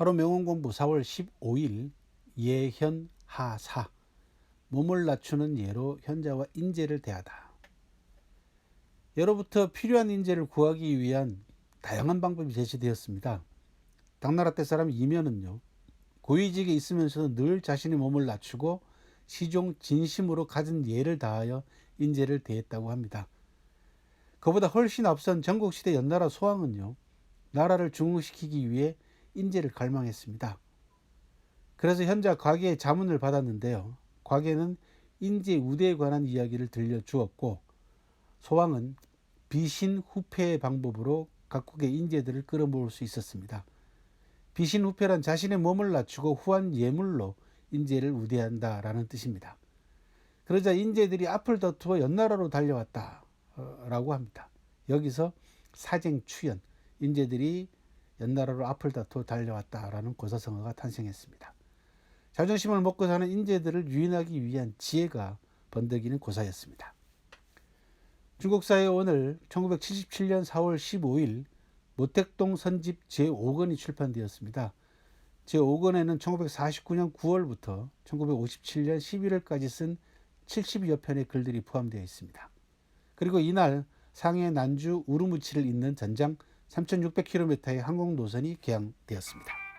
하루 명언 공부 4월 15일 예현 하사 몸을 낮추는 예로 현자와 인재를 대하다. 예로부터 필요한 인재를 구하기 위한 다양한 방법이 제시되었습니다. 당나라 때 사람 이면은요 고위직에 있으면서도 늘 자신의 몸을 낮추고 시종 진심으로 가진 예를 다하여 인재를 대했다고 합니다. 그보다 훨씬 앞선 전국시대 연나라 소왕은요 나라를 중흥시키기 위해 인재를 갈망했습니다. 그래서 현자 과계의 자문을 받았는데요. 과계는 인재 우대에 관한 이야기를 들려주었고 소왕은 비신 후패의 방법으로 각국의 인재들을 끌어모을 수 있었습니다. 비신 후패란 자신의 몸을 낮추고 후한 예물로 인재를 우대한다라는 뜻입니다. 그러자 인재들이 앞을 다투어 연나라로 달려왔다라고 합니다. 여기서 사쟁 추연 인재들이 연나라로 앞을 다투어 달려왔다라는 고사성어가 탄생했습니다. 자존심을 먹고 사는 인재들을 유인하기 위한 지혜가 번득이는 고사였습니다. 중국 사회 오늘 1977년 4월 15일 모택동 선집 제5권이 출판되었습니다. 제5권에는 1949년 9월부터 1957년 11월까지 쓴 70여 편의 글들이 포함되어 있습니다. 그리고 이날 상해 난주 우르무치를 잇는 전장 3,600km의 항공 노선이 개항되었습니다.